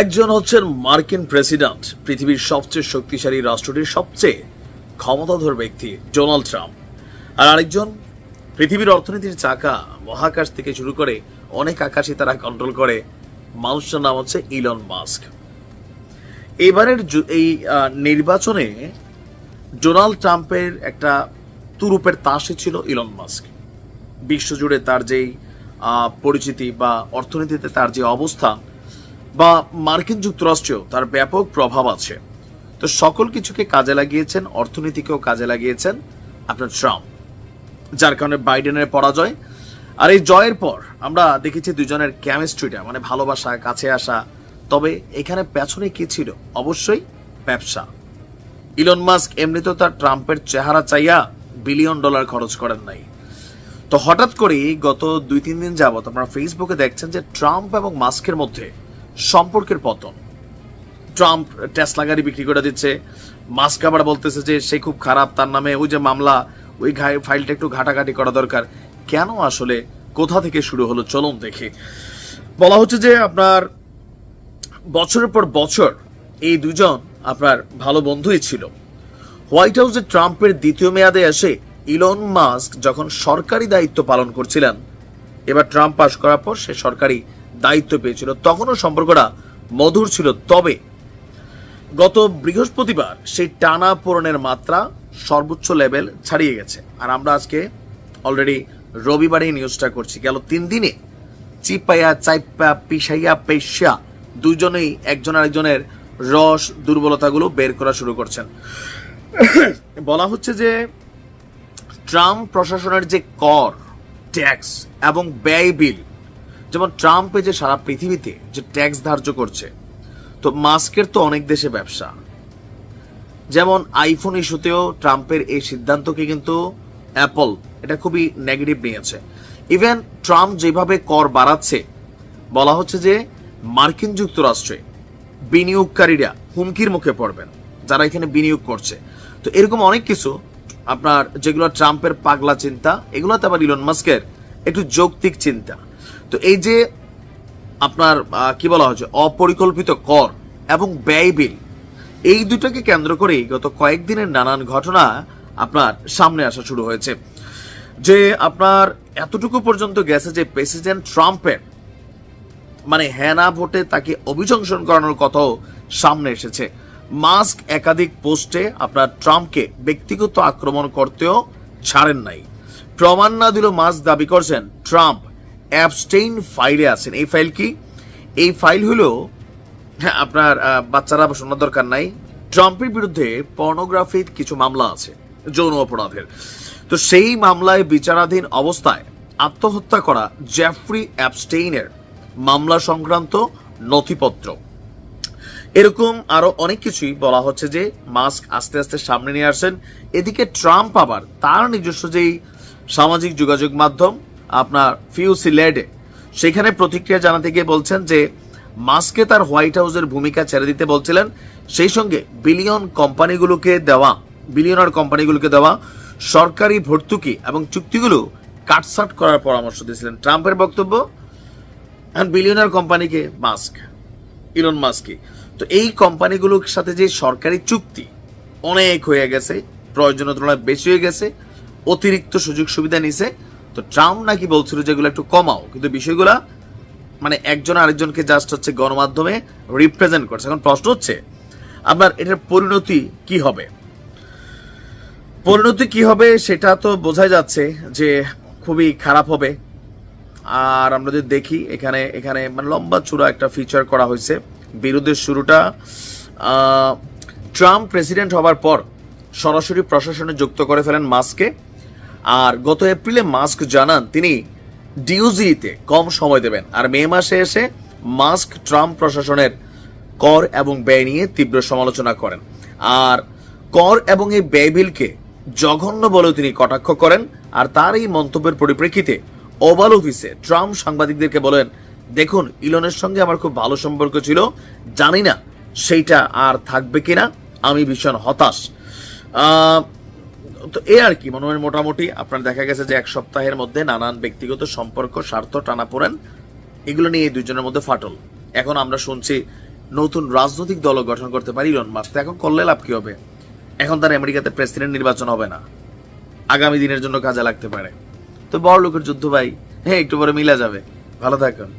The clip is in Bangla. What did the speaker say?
একজন হচ্ছেন মার্কিন প্রেসিডেন্ট, পৃথিবীর সবচেয়ে শক্তিশালী রাষ্ট্রটির সবচেয়ে ক্ষমতাধর ব্যক্তি, ডোনাল্ড ট্রাম্প। আর আরেকজন, পৃথিবীর অর্থনীতির চাকা, মহাকাশ থেকে শুরু করে অনেক আকাশে তারা কন্ট্রোল করে, মানুষটার নাম হচ্ছে ইলন মাস্ক। এবারের এই নির্বাচনে ডোনাল্ড ট্রাম্পের একটা তুরুপের তাসে ছিল ইলন মাস্ক। বিশ্বজুড়ে তার যেই পরিচিতি বা অর্থনীতিতে তার যে অবস্থান বা মার্কিন যুক্তরাষ্ট্রেও তার ব্যাপক প্রভাব আছে। তো সকল কিছুকে কাজে লাগিয়েছেন, অর্থনীতিকেও কাজে লাগিয়েছেন আপনার ট্রাম্প, যার কারণে বাইডেনের পরাজয়। আর এই জয়ের পর আমরা দেখেছি দুজনের কেমিস্ট্রিটা মানে ভালোবাসা, কাছে আসা। তবে এখানে পেছনে কি ছিল? অবশ্যই ব্যবসা। ইলন মাস্ক এমনিতেও তার ট্রাম্পের চেহারা চাইয়া বিলিয়ন ডলার খরচ করেন নাই। তো হঠাৎ করেই গত দুই তিন দিন যাবত আপনারা ফেসবুকে দেখছেন যে ট্রাম্প এবং মাস্কের মধ্যে সম্পর্কের পতন। ট্রাম্প টেসলা গাড়ি বিক্রি করে দিচ্ছে। মাস্ক আবার বলতেছে যে সে খুব খারাপ, তার নামে ওই যে মামলা, ওই ফাইলটা একটু ঘাটাঘাটি করা দরকার। কেন আসলে? কোথা থেকে শুরু হলো? চলুন দেখি। বলা হচ্ছে যে আপনার বছরের পর বছর এই দুজন আপনার ভালো বন্ধুই ছিল। হোয়াইট হাউসে ট্রাম্পের দ্বিতীয় মেয়াদে এসে ইলন মাস্ক যখন সরকারি দায়িত্ব পালন করছিলেন, এবার ট্রাম্প পাশ করার পর সে সরকারি দায়িত্ব পেয়েছিল। তখনও সম্পর্কটা মধুর ছিল। তবে গত বৃহস্পতিবার সেই টানা পূরণের মাত্রা সর্বোচ্চ লেভেল ছাড়িয়ে গেছে। আর আমরা আজকে অলরেডি রবিবারে নিউজটা করছি। গেল তিন দিনে চিপাইয়া, চাইপা, পিসাইয়া পেশা দুজনেই একজন আরেকজনের রস, দুর্বলতাগুলো বের করা শুরু করছেন। বলা হচ্ছে যে ট্রাম্প প্রশাসনের যে কর, ট্যাক্স এবং ব্যয় বিল যেমন ট্রাম্পে যে সারা পৃথিবীতে যে ট্যাক্স ধার্য করছে, তো মাস্কের তো অনেক দেশে ব্যবসা। যেমন আইফোন ইস্যুতেও ট্রাম্পের এই সিদ্ধান্তকে কিন্তু অ্যাপল, এটা খুবই নেগেটিভ নিয়েছে। ইভেন ট্রাম্প যেভাবে কর বাড়াচ্ছে, বলা হচ্ছে যে মার্কিন যুক্তরাষ্ট্রে বিনিয়োগকারীরা হুমকির মুখে পড়বেন, যারা এখানে বিনিয়োগ করছে। তো এরকম অনেক কিছু, আপনার যেগুলো ট্রাম্পের পাগলা চিন্তা, এগুলোতে আবার ইলন মাস্কের একটু যৌক্তিক চিন্তা। তো এই যে আপনার কি বলা হচ্ছে অপরিকল্পিত কর এবং ব্যয় বিল, এই দুটোকে কেন্দ্র করেই গত কয়েকদিনের নানান ঘটনা আপনার সামনে আসা শুরু হয়েছে। যে আপনার এতটুকু পর্যন্ত গেছে যে প্রেসিডেন্ট ট্রাম্পের মানে হ্যানা ভোটে তাকে অভিশংসন করানোর কথাও সামনে এসেছে। মাস্ক একাধিক পোস্টে আপনার ট্রাম্পকে ব্যক্তিগত আক্রমণ করতেও ছাড়েন নাই। প্রমাণ না দিলেও মাস্ক দাবি করছেন ট্রাম্প। অ্যাবস্টেইন ফাইলে আছেন। এই ফাইল কি? এই ফাইল হলো হ্যাঁ আপনার বাচ্চারা শোনার দরকার নাই। ট্রাম্পের বিরুদ্ধে পর্নোগ্রাফির কিছু মামলা আছে, যৌন অপরাধের। তো সেই মামলায় বিচারাধীন অবস্থায় আত্মহত্যা করা জেফ্রি অ্যাবস্টেইনের মামলা সংক্রান্ত নথিপত্র। এরকম আরও অনেক কিছুই বলা হচ্ছে যে মাস্ক আস্তে আস্তে সামনে নিয়ে আসছেন। এদিকে ট্রাম্প আবার তার নিজস্ব যেই সামাজিক যোগাযোগ মাধ্যম আপনার ফিউসি লেডে সেখানে প্রতিক্রিয়া জানাতে গিয়ে বলছেন যে, মাস্কে তার হোয়াইট হাউসের ভূমিকা ছেড়ে দিতে বলছিলেন। সেই সঙ্গে বিলিয়ন কোম্পানিগুলোকে দেওয়া, বিলিয়নার কোম্পানিগুলোকে দেওয়া, সরকারি ভর্তুকি এবং চুক্তিগুলো কাটসাট করার পরামর্শ দিয়েছিলেন। ট্রাম্পের বক্তব্য বিলিয়নার কোম্পানিকে মাস্ক ইলন মাস্কি তো এই কোম্পানিগুলোর সাথে যে সরকারি চুক্তি অনেক হয়ে গেছে প্রয়োজনের তুলনায় বেশি হয়ে গেছে, অতিরিক্ত সুযোগ সুবিধা নিছে তো ট্রাম্প নাকি বলছিল যেগুলো একটু কমাও, কিন্তু বিষয়গুলা মানে একজন আরেকজনকে জাস্ট হচ্ছে গণমাধ্যমে রিপ্রেজেন্ট করছে। এখন প্রশ্ন হচ্ছে, আপনার এটার পরিণতি কি হবে? পরিণতি কি হবে সেটা তো বোঝাই যাচ্ছে যে খুবই খারাপ হবে। আর আমরা যদি দেখি, এখানে এখানে মানে লম্বা চূড়া একটা ফিচার করা হয়েছে। বিরোধের শুরুটা ট্রাম্প প্রেসিডেন্ট হবার পর সরাসরি প্রশাসনে যুক্ত করে ফেলেন মাস্ককে। আর গত এপ্রিলে মাস্ক জানান তিনি ডিউজিতে কম সময় দেবেন। আর মে মাসে এসে মাস্ক ট্রাম্প প্রশাসনের কর এবং ব্যয় নিয়ে তীব্র সমালোচনা করেন। আর কর এবং এই ব্যয় বিলকে জঘন্য বলেও তিনি কটাক্ষ করেন। আর তার এই মন্তব্যের পরিপ্রেক্ষিতে ওভাল অফিসে ট্রাম্প সাংবাদিকদেরকে বলেন, দেখুন, ইলনের সঙ্গে আমার খুব ভালো সম্পর্ক ছিল। জানি না সেইটা আর থাকবে কিনা। আমি ভীষণ হতাশ। তো এ আর কি, মনে হয় মোটামুটি আপনার দেখা গেছে যে এক সপ্তাহের মধ্যে নানান ব্যক্তিগত সম্পর্ক, স্বার্থ টানাপোড়েন এগুলো নিয়ে এই দুজনের মধ্যে ফাটল। এখন আমরা শুনছি নতুন রাজনৈতিক দল গঠন করতে পারি ইলন মাস্ক। এখন করলে লাভ কি হবে? এখন তার আমেরিকাতে প্রেসিডেন্ট নির্বাচন হবে না। আগামী দিনের জন্য কাজে লাগতে পারে। তো বড় লোকের যুদ্ধ ভাই হ্যাঁ একটু পরে মিলা যাবে। ভালো থাকুন।